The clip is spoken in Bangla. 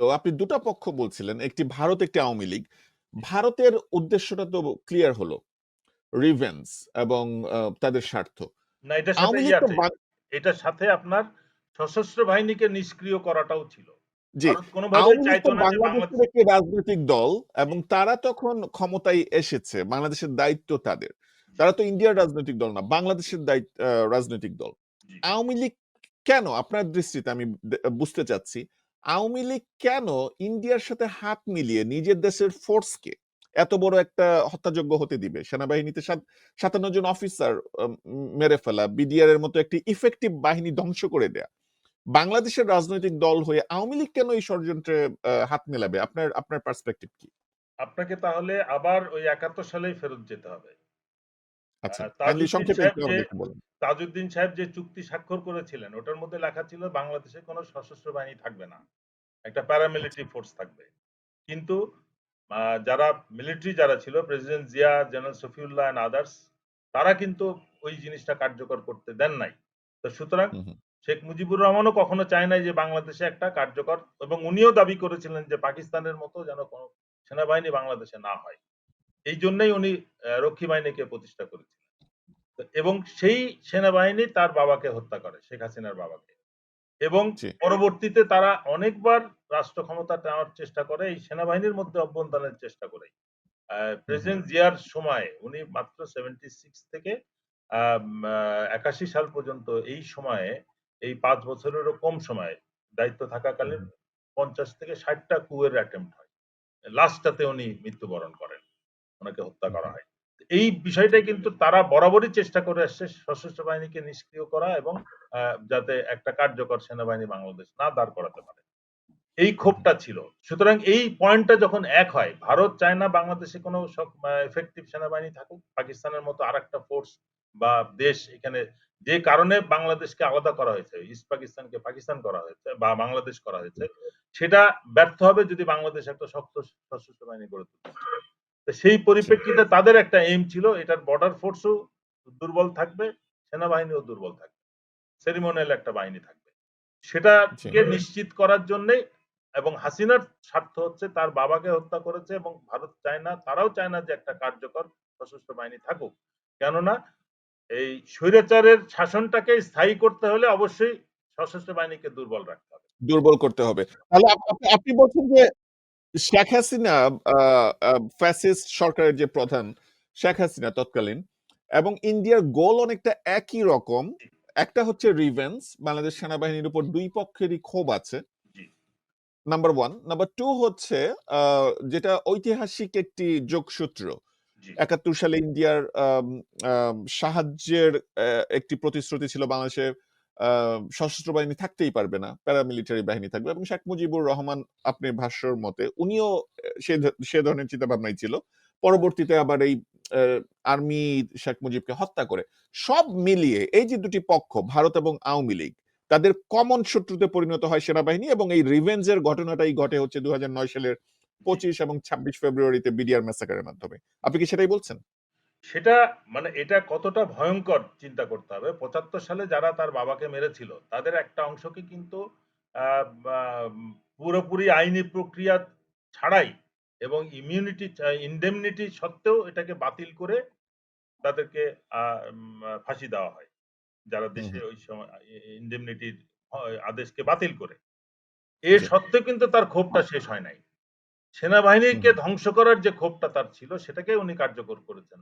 তো আপনি দুটা পক্ষ বলছিলেন। একটি ভারত, একটি আওয়ামী লীগ। ভারতের উদ্দেশ্যটা তো ক্লিয়ার হলো। রিভেঞ্জ এবং তাদের স্বার্থ। না এটার সাথে ইয়ে এটার সাথে আপনার সশস্ত্র বাহিনীকে নিষ্ক্রিয় করাটাও ছিল। রাজনৈতিক দল এবং তারা তখন ক্ষমতায় এসেছে। বাংলাদেশের দায়িত্ব তাদের। তারা তো ইন্ডিয়ার রাজনৈতিক দল না। বাংলাদেশের রাজনৈতিক দল। আওয়ামী লীগ কেন আপনার দৃষ্টিতে আমি বুঝতে চাচ্ছি, আওয়ামী লীগ কেন ইন্ডিয়ার সাথে হাত মিলিয়ে নিজের দেশের ফোর্সকে এত বড় একটা হত্যাযজ্ঞ হতে দিবে? সেনাবাহিনীতে সাতান্ন জন অফিসার মেরে ফেলা, বিডিআর এর মতো একটি ইফেক্টিভ বাহিনী ধ্বংস করে দেয়া। বাংলাদেশের রাজনৈতিক দল হয়ে আওয়ামী লীগ কেন এই ষড়যন্ত্রে হাত মেলাবে? আপনার আপনার পার্সপেক্টিভ কি? আপনাকে তাহলে আবার ওই ৭১ সালেই ফেরত যেতে হবে। আচ্ছা, সংক্ষেপে বলেন। তাজউদ্দিন সাহেব যে চুক্তি স্বাক্ষর করেছিলেন ওটার মধ্যে লেখা ছিল বাংলাদেশে কোন সশস্ত্র বাহিনী থাকবে না। একটা। প্যারামিলিটারি ফোর্স থাকবে। কিন্তু যারা মিলিটারি যারা ছিল president Zia, general Shafiullah and others তারা কিন্তু ওই জিনিসটা কার্যকর করতে দেন নাই। তো সুতরাং। শেখ মুজিবুর রহমানও কখনো চায় নাই যে বাংলাদেশে একটা কার্যকর এবং উনিও দাবি করেছিলেন যে পাকিস্তানের মতো যেন কোন সেনাবাহিনী বাংলাদেশে না হয়। এই জন্যই উনি রক্ষী বাহিনীকে প্রতিষ্ঠা করেছিলেন। এবং সেই সেনাবাহিনী তার বাবাকে হত্যা করে, শেখ হাসিনার বাবাকে। এবং পরবর্তীতে তারা অনেকবার রাষ্ট্র ক্ষমতা নেওয়ার চেষ্টা করে এই সেনাবাহিনীর মধ্যে অভ্যন্তরের চেষ্টা করে। প্রেসিডেন্ট জিয়ার সময়ে উনি মাত্র 76 থেকে আম আ ৮১ সাল পর্যন্ত এই সময়ে এই পাঁচ বছরেরও কম সময়ে দায়িত্ব থাকাকালীন পঞ্চাশ থেকে ৬০ টা কু এর অ্যাটেম্প্ট হয়। লাস্টটাতে উনি মৃত্যুবরণ করেন। ওনাকে হত্যা করা হয়। এই বিষয়টাই কিন্তু তারা বরাবরই চেষ্টা করে আসছে সশস্ত্র বাহিনীকে নিষ্ক্রিয় করা এবং যাতে একটা কার্যকর সেনাবাহিনী বাংলাদেশ না দাঁড় করাতে পারে। এই। ক্ষোভটা ছিল। সুতরাং এই পয়েন্টটা যখন এক হয়, ভারত চায় না বাংলাদেশে কোন ইফেক্টিভ সেনাবাহিনী থাকুক। পাকিস্তানের মতো আরেকটা ফোর্স বা দেশ এখানে যে কারণে বাংলাদেশকে আলাদা করা হয়েছে। ইস্ট পাকিস্তানকে পাকিস্তান করা হয়েছে বা বাংলাদেশ করা হয়েছে। সেটা ব্যর্থ হবে যদি বাংলাদেশ একটা শক্ত সশস্ত্র বাহিনী গড়ে তুলতে সেই পরিপ্রেক্ষিতে তাদের একটা এইম ছিল এটার বর্ডার ফোর্সও দুর্বল থাকবে, সেনাবাহিনীও দুর্বল থাকবে। সেরিমনিয়াল একটা বাহিনী থাকবে। সেটাকে নিশ্চিত করার জন্যেই এবং হাসিনার স্বার্থ হচ্ছে তার বাবাকে হত্যা করেছে এবং ভারত চায় না, তারাও চায় না যে একটা কার্যকর সশস্ত্র বাহিনী থাকুক। কেননা এই স্বৈরাচারের শাসনটাকে স্থায়ী করতে হলে অবশ্যই সশস্ত্র বাহিনীকে দুর্বল রাখতে হবে। দুর্বল করতে হবে। তাহলে আপনি বলছেন যে শেখ হাসিনা আ আ ফ্যাসিস্ট সরকারের যে প্রধান শেখ হাসিনা তৎকালীন এবং ইন্ডিয়ার গোল অনেকটা একই রকম। একটা হচ্ছে রিভেঞ্জ বাংলাদেশ সেনাবাহিনীর উপর ২ পক্ষেরই ক্ষোভ আছে। জি। নাম্বার 1 নাম্বার 2 হচ্ছে আ যেটা ঐতিহাসিক একটি যোগসূত্র। জি। ৭১ সালে ইন্ডিয়ার আম আম সাহায্যের অ্যা একটি প্রতিশ্রুতি ছিল বাংলাদেশে আ সশস্ত্র বাহিনী থাকতেই পারবে না। প্যারামিলিটারি বাহিনী থাকবে এবং শেখ মুজিবুর রহমান আপনি ভাষ্যর মতে উনিও সে ধরনের চিন্তাভাবনাই ছিল। পরবর্তীতে আবার এই আর্মি শেখ মুজিবকে হত্যা করে। সব মিলিয়ে এই যে দুটি পক্ষ, ভারত এবং আওয়ামী লীগ, তাদের কমন শত্রুতে পরিণত হয় সেনাবাহিনী এবং এই রিভেঞ্জ এর ঘটনাটাই ঘটে হচ্ছে ২০০৯ সালের পঁচিশ এবং ২৬ ফেব্রুয়ারিতে বিডিআর ম্যাসাকার এর মাধ্যমে। আপনি কি সেটাই বলছেন? সেটা মানে এটা কতটা ভয়ংকর চিন্তা করতে হবে। ৭৫ সালে যারা তার বাবাকে মেরেছিল তাদের একটা অংশকে কিন্তু পুরোপুরি আইনি প্রক্রিয়া ছাড়াই এবং ইমিউনিটি ইনডেমনিটি সত্ত্বেও এটাকে বাতিল করে তাদেরকে ফাঁসি দেওয়া হয়। যারা দেশে ওই সময় ইনডেমনিটির আদেশকে বাতিল করে। এ সত্ত্বেও কিন্তু তার ক্ষোভটা শেষ হয় নাই। সেনাবাহিনীকে ধ্বংস করার যে ক্ষোভটা তার ছিল সেটাকে উনি কার্যকর করেছেন।